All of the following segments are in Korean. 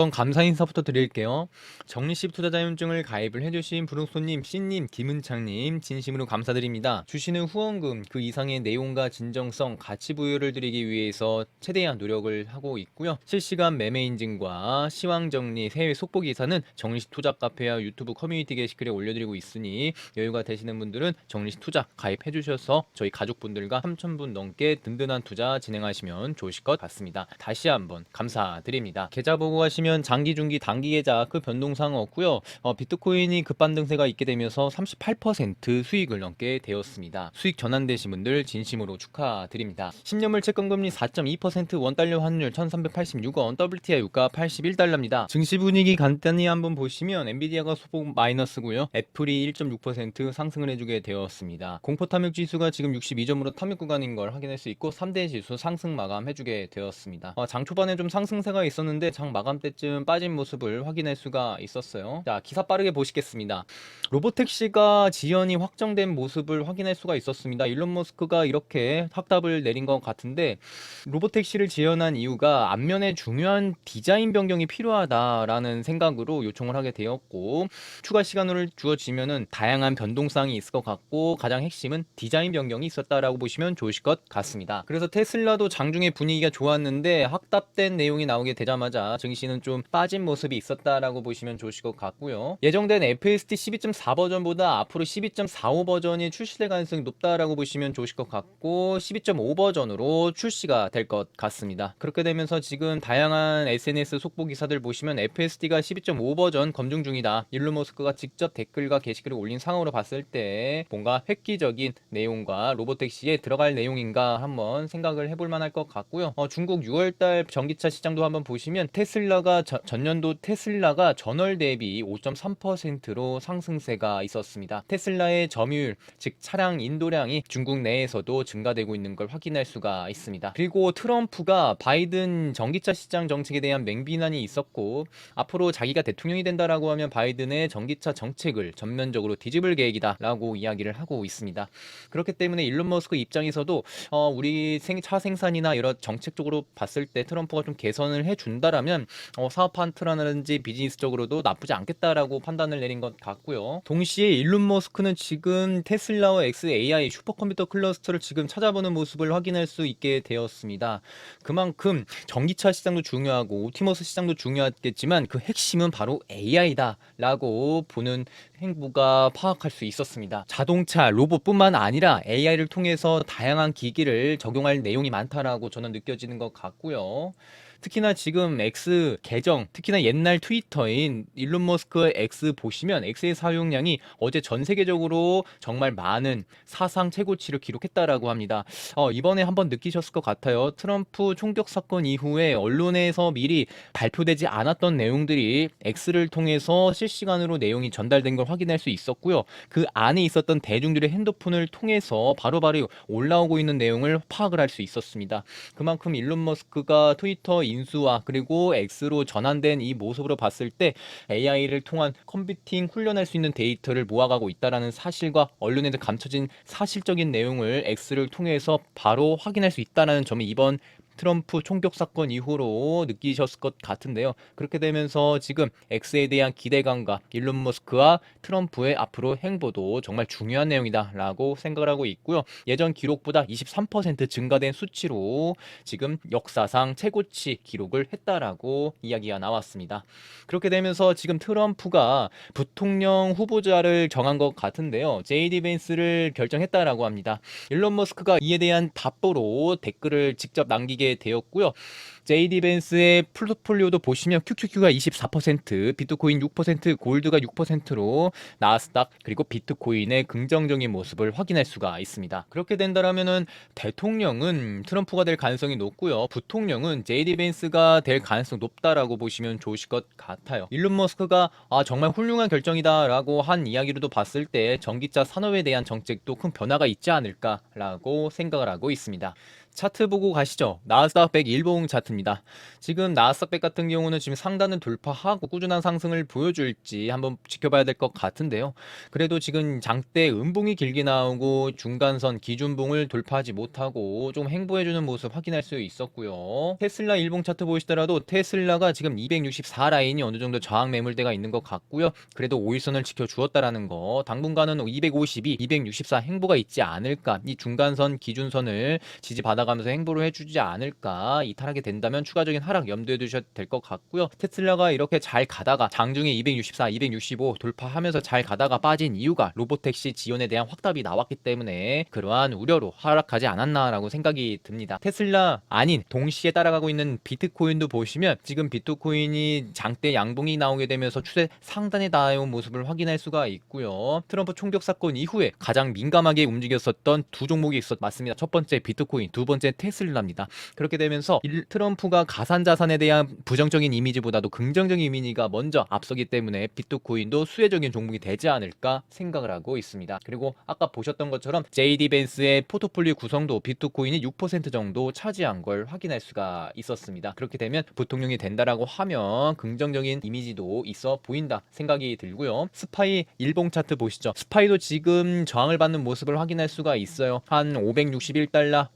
우선 감사 인사부터 드릴게요. 정리십 투자자연증을 가입을 해주신 부릉손님, C님, 김은창님 진심으로 감사드립니다. 주시는 후원금 그 이상의 내용과 진정성, 가치 부여를 드리기 위해서 최대한 노력을 하고 있고요. 실시간 매매 인증과 시황 정리, 해외 속보 기사는 정리십 투자 카페와 유튜브 커뮤니티 게시글에 올려드리고 있으니 여유가 되시는 분들은 정리십 투자 가입해 주셔서 저희 가족분들과 3,000분 넘게 든든한 투자 진행하시면 좋으실 것 같습니다. 다시 한번 감사드립니다. 계좌 보고 하시면 장기, 중기, 단기 계좌 그 변동사항 없고요. 어, 비트코인이 급반등세가 있게 되면서 38% 수익을 넘게 되었습니다. 수익 전환되신 분들 진심으로 축하드립니다. 10년물 채권금리 4.2% 원달러 환율 1386원 WTI 유가 81달러입니다. 증시 분위기 간단히 한번 보시면 엔비디아가 소폭 마이너스고요. 애플이 1.6% 상승을 해주게 되었습니다. 공포 탐욕 지수가 지금 62점으로 탐욕 구간인 걸 확인할 수 있고 3대 지수 상승 마감해주게 되었습니다. 어, 장 초반에 좀 상승세가 있었는데 장 마감 때쯤 빠진 모습을 확인할 수가 있었어요. 자 기사 빠르게 보시겠습니다. 로보택시가 지연이 확정된 모습을 확인할 수가 있었습니다. 일론 머스크가 이렇게 확답을 내린 것 같은데 로보택시를 지연한 이유가 앞면에 중요한 디자인 변경이 필요하다라는 생각으로 요청을 하게 되었고 추가 시간을 주어지면은 다양한 변동사항이 있을 것 같고 가장 핵심은 디자인 변경이 있었다라고 보시면 좋으실 것 같습니다. 그래서 테슬라도 장중에 분위기가 좋았는데 확답된 내용이 나오게 되자마자 증시는 좀 빠진 모습이 있었다라고 보시면 좋으실 것 같고요. 예정된 FSD 12.4 버전보다 앞으로 12.45 버전이 출시될 가능성이 높다라고 보시면 좋으실 것 같고 12.5 버전으로 출시가 될 것 같습니다. 그렇게 되면서 지금 다양한 SNS 속보 기사들 보시면 FSD가 12.5 버전 검증 중이다. 일론 머스크가 직접 댓글과 게시글을 올린 상황으로 봤을 때 뭔가 획기적인 내용과 로보택시에 들어갈 내용인가 한번 생각을 해볼 만할 것 같고요. 어, 중국 6월달 전기차 시장도 한번 보시면 테슬라가 저- 전년도 테슬라가 전월 대비 5.3%로 상승세가 있었습니다. 테슬라의 점유율, 즉 차량 인도량이 중국 내에서도 증가되고 있는 걸 확인할 수가 있습니다. 그리고 트럼프가 바이든 전기차 시장 정책에 대한 맹비난이 있었고 앞으로 자기가 대통령이 된다라고 하면 바이든의 전기차 정책을 전면적으로 뒤집을 계획이다라고 이야기를 하고 있습니다. 그렇기 때문에 일론 머스크 입장에서도 어, 우리 생, 차 생산이나 여러 정책적으로 봤을 때 트럼프가 좀 개선을 해준다라면 어, 사업 파트너라든지 비즈니스적으로도 나쁘지 않겠다라고 판단을 내린 것 같고요. 동시에 일론 머스크는 지금 테슬라와 XAI 슈퍼컴퓨터 클러스터를 지금 찾아보는 모습을 확인할 수 있게 되었습니다. 그만큼 전기차 시장도 중요하고 옵티머스 시장도 중요하겠지만 그 핵심은 바로 AI다라고 보는 행보가 파악할 수 있었습니다. 자동차, 로봇뿐만 아니라 AI를 통해서 다양한 기기를 적용할 내용이 많다라고 저는 느껴지는 것 같고요. 특히나 지금 X 계정, 특히나 옛날 트위터인 일론 머스크의 X 보시면 X의 사용량이 어제 전 세계적으로 정말 많은 사상 최고치를 기록했다라고 합니다. 어, 이번에 한번 느끼셨을 것 같아요. 트럼프 총격 사건 이후에 언론에서 미리 발표되지 않았던 내용들이 X를 통해서 실시간으로 내용이 전달된 걸 확인할 수 있었고요. 그 안에 있었던 대중들의 핸드폰을 통해서 바로바로 올라오고 있는 내용을 파악을 할 수 있었습니다. 그만큼 일론 머스크가 트위터 인수와 그리고 X로 전환된 이 모습으로 봤을 때 AI를 통한 컴퓨팅 훈련할 수 있는 데이터를 모아가고 있다라는 사실과 언론에서 감춰진 사실적인 내용을 X를 통해서 바로 확인할 수 있다라는 점이 이번 트럼프 총격 사건 이후로 느끼셨을 것 같은데요. 그렇게 되면서 지금 X에 대한 기대감과 일론 머스크와 트럼프의 앞으로 행보도 정말 중요한 내용이다라고 생각을 하고 있고요. 예전 기록보다 23% 증가된 수치로 지금 역사상 최고치 기록을 했다라고 이야기가 나왔습니다. 그렇게 되면서 지금 트럼프가 부통령 후보자를 정한 것 같은데요. JD 벤스를 결정했다라고 합니다. 일론 머스크가 이에 대한 답보로 댓글을 직접 남기게 되었고요. JD 벤스의 포트폴리오도 보시면 QQQ가 24%, 비트코인 6%, 골드가 6%로 나스닥 그리고 비트코인의 긍정적인 모습을 확인할 수가 있습니다. 그렇게 된다라면은 대통령은 트럼프가 될 가능성이 높고요. 부통령은 JD 벤스가 될 가능성 높다라고 보시면 좋으실 것 같아요. 일론 머스크가 아 정말 훌륭한 결정이다라고 한 이야기로도 봤을 때 전기차 산업에 대한 정책도 큰 변화가 있지 않을까라고 생각을 하고 있습니다. 차트 보고 가시죠. 나스닥 100 일봉 차트입니다. 지금 나스닥 100 같은 경우는 지금 상단을 돌파하고 꾸준한 상승을 보여줄지 한번 지켜봐야 될 것 같은데요. 그래도 지금 장대 음봉이 길게 나오고 중간선 기준봉을 돌파하지 못하고 좀 행보해주는 모습 확인할 수 있었고요. 테슬라 일봉 차트 보시더라도 테슬라가 지금 264 라인이 어느 정도 저항 매물대가 있는 것 같고요. 그래도 5일선을 지켜주었다라는 거. 당분간은 252, 264 행보가 있지 않을까. 이 중간선 기준선을 지지받아 가면서 행보를 해주지 않을까. 이탈하게 된다면 추가적인 하락 염두에 두셔도 될 것 같고요. 테슬라가 이렇게 잘 가다가 장중에 264, 265 돌파하면서 잘 가다가 빠진 이유가 로보택시 지원에 대한 확답이 나왔기 때문에 그러한 우려로 하락하지 않았나라고 생각이 듭니다. 테슬라 아닌 동시에 따라가고 있는 비트코인도 보시면 지금 비트코인이 장대 양봉이 나오게 되면서 추세 상단에 닿아온 모습을 확인할 수가 있고요. 트럼프 총격 사건 이후에 가장 민감하게 움직였었던 두 종목이 있었 맞습니다. 첫 번째 비트코인, 두 번째 테슬라입니다. 그렇게 되면서 일- 트럼프가 가산 자산에 대한 부정적인 이미지보다도 긍정적인 이미지가 먼저 앞서기 때문에 비트코인도 수혜적인 종목이 되지 않을까 생각을 하고 있습니다. 그리고 아까 보셨던 것처럼 JD 벤스의 포트폴리오 구성도 비트코인이 6% 정도 차지한 걸 확인할 수가 있었습니다. 그렇게 되면 부통령이 된다라고 하면 긍정적인 이미지도 있어 보인다 생각이 들고요. 스파이 일봉 차트 보시죠. 스파이도 지금 저항을 받는 모습을 확인할 수가 있어요. 한 561달러,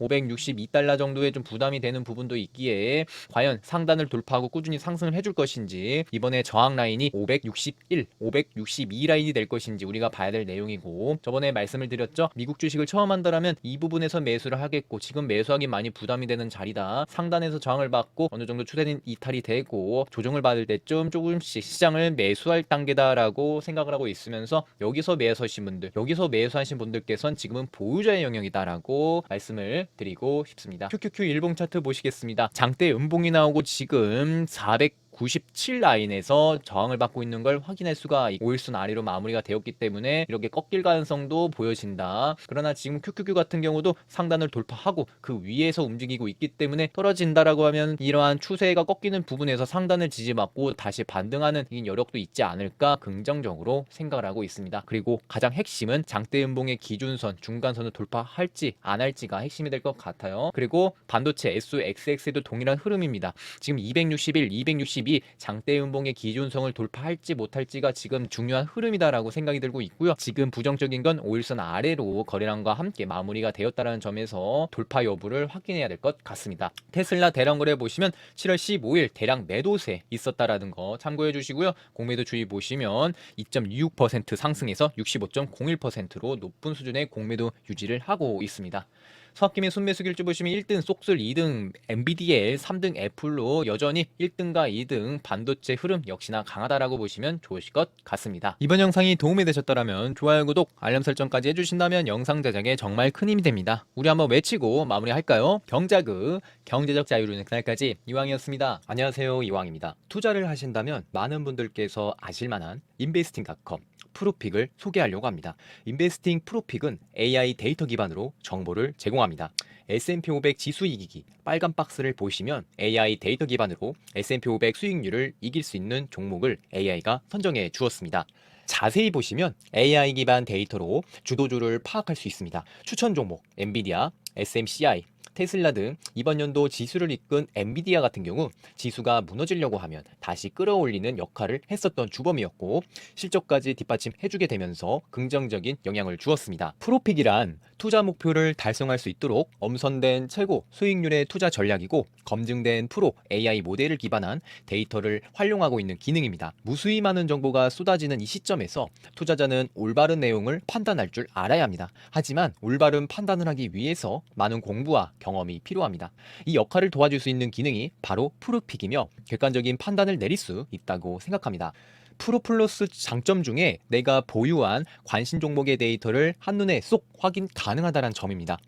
562달러 정도의 좀 부담이 되는 부분도 있기에 과연 상단을 돌파하고 꾸준히 상승을 해줄 것인지 이번에 저항 라인이 561, 562 라인이 될 것인지 우리가 봐야 될 내용이고 저번에 말씀을 드렸죠. 미국 주식을 처음 한다라면 이 부분에서 매수를 하겠고 지금 매수하기 많이 부담이 되는 자리다. 상단에서 저항을 받고 어느 정도 추세는 이탈이 되고 조정을 받을 때쯤 조금씩 시장을 매수할 단계다라고 생각을 하고 있으면서 여기서 매수하신 분들, 여기서 매수하신 분들께서는 지금은 보유자의 영역이다라고 말씀을 드리고 싶습니다. QQQ 일봉 차트 보시겠습니다. 장대 음봉이 나오고 지금 400 97 라인에서 저항을 받고 있는 걸 확인할 수가 있- 5일순 아래로 마무리가 되었기 때문에 이렇게 꺾일 가능성도 보여진다. 그러나 지금 QQQ 같은 경우도 상단을 돌파하고 그 위에서 움직이고 있기 때문에 떨어진다라고 하면 이러한 추세가 꺾이는 부분에서 상단을 지지받고 다시 반등하는 이 여력도 있지 않을까 긍정적으로 생각을 하고 있습니다. 그리고 가장 핵심은 장대 음봉의 기준선, 중간선을 돌파할지 안 할지가 핵심이 될 것 같아요. 그리고 반도체 SUXX도 동일한 흐름입니다. 지금 261, 262 장대 음봉의 기준성을 돌파할지 못할지가 지금 중요한 흐름이다라고 생각이 들고 있고요. 지금 부정적인 건 5일선 아래로 거래량과 함께 마무리가 되었다는 점에서 돌파 여부를 확인해야 될 것 같습니다. 테슬라 대량 거래 보시면 7월 15일 대량 매도세 있었다라는 거 참고해 주시고요. 공매도 주의 보시면 2.26% 상승해서 65.01%로 높은 수준의 공매도 유지를 하고 있습니다. 수학김의 순매수 길 주 보시면 1등 쏙술, 2등 MBDL, 3등 애플로 여전히 1등과 2등 반도체 흐름 역시나 강하다라고 보시면 좋으실 것 같습니다. 이번 영상이 도움이 되셨더라면 좋아요, 구독, 알람 설정까지 해주신다면 영상 제작에 정말 큰 힘이 됩니다. 우리 한번 외치고 마무리할까요? 경자그, 경제적 자유로는 그날까지 이왕이었습니다. 안녕하세요, 이왕입니다. 투자를 하신다면 많은 분들께서 아실만한 인베스팅닷컴 프로픽을 소개하려고 합니다. 인베스팅 프로픽은 AI 데이터 기반으로 정보를 제공합니다. S&P 500 지수 이기기 빨간 박스를 보시면 AI 데이터 기반으로 S&P 500 수익률을 이길 수 있는 종목을 AI가 선정해 주었습니다. 자세히 보시면 AI 기반 데이터로 주도주를 파악할 수 있습니다. 추천 종목 엔비디아, SMCI, 테슬라 등 이번 연도 지수를 이끈 엔비디아 같은 경우 지수가 무너지려고 하면 다시 끌어올리는 역할을 했었던 주범이었고 실적까지 뒷받침해주게 되면서 긍정적인 영향을 주었습니다. 프로픽이란 투자 목표를 달성할 수 있도록 엄선된 최고 수익률의 투자 전략이고 검증된 프로 AI 모델을 기반한 데이터를 활용하고 있는 기능입니다. 무수히 많은 정보가 쏟아지는 이 시점에서 투자자는 올바른 내용을 판단할 줄 알아야 합니다. 하지만 올바른 판단을 하기 위해서 많은 공부와 경험이 필요합니다. 이 역할을 도와줄 수 있는 기능이 바로 프로픽이며 객관적인 판단을 내릴 수 있다고 생각합니다. 프로플러스 장점 중에 내가 보유한 관심 종목의 데이터를 한눈에 쏙 확인 가능하다는 점입니다.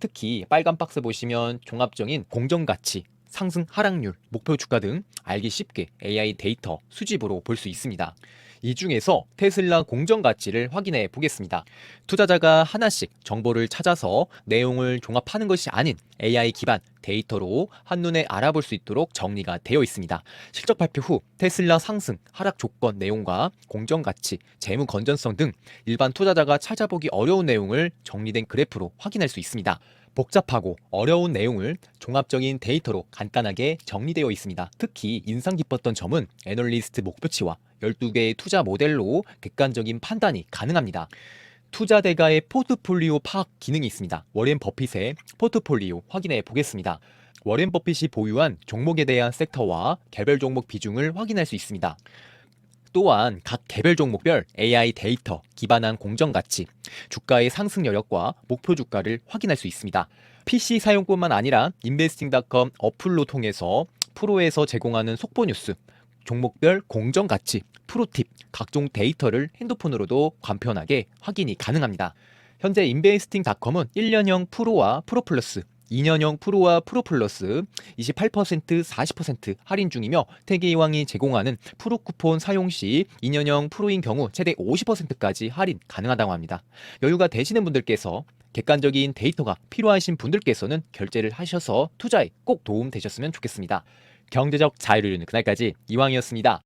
특히 빨간 박스 보시면 종합적인 공정가치, 상승 하락률, 목표 주가 등 알기 쉽게 AI 데이터 수집으로 볼 수 있습니다. 이 중에서 테슬라 공정 가치를 확인해 보겠습니다. 투자자가 하나씩 정보를 찾아서 내용을 종합하는 것이 아닌 AI 기반 데이터로 한눈에 알아볼 수 있도록 정리가 되어 있습니다. 실적 발표 후 테슬라 상승, 하락 조건 내용과 공정 가치, 재무 건전성 등 일반 투자자가 찾아보기 어려운 내용을 정리된 그래프로 확인할 수 있습니다. 복잡하고 어려운 내용을 종합적인 데이터로 간단하게 정리되어 있습니다. 특히 인상 깊었던 점은 애널리스트 목표치와 12개의 투자 모델로 객관적인 판단이 가능합니다. 투자 대가의 포트폴리오 파악 기능이 있습니다. 워렌 버핏의 포트폴리오 확인해 보겠습니다. 워렌 버핏이 보유한 종목에 대한 섹터와 개별 종목 비중을 확인할 수 있습니다. 또한 각 개별 종목별 AI 데이터 기반한 공정 가치, 주가의 상승 여력과 목표 주가를 확인할 수 있습니다. PC 사용뿐만 아니라 인베스팅닷컴 어플로 통해서 프로에서 제공하는 속보 뉴스, 종목별 공정 가치, 프로팁, 각종 데이터를 핸드폰으로도 간편하게 확인이 가능합니다. 현재 인베스팅닷컴은 1년형 프로와 프로 플러스 2년형 프로와 프로 플러스 28% 40% 할인 중이며 태계이왕이 제공하는 프로 쿠폰 사용 시 2년형 프로인 경우 최대 50%까지 할인 가능하다고 합니다. 여유가 되시는 분들께서 객관적인 데이터가 필요하신 분들께서는 결제를 하셔서 투자에 꼭 도움 되셨으면 좋겠습니다. 경제적 자유를 이루는 그날까지 이왕이었습니다.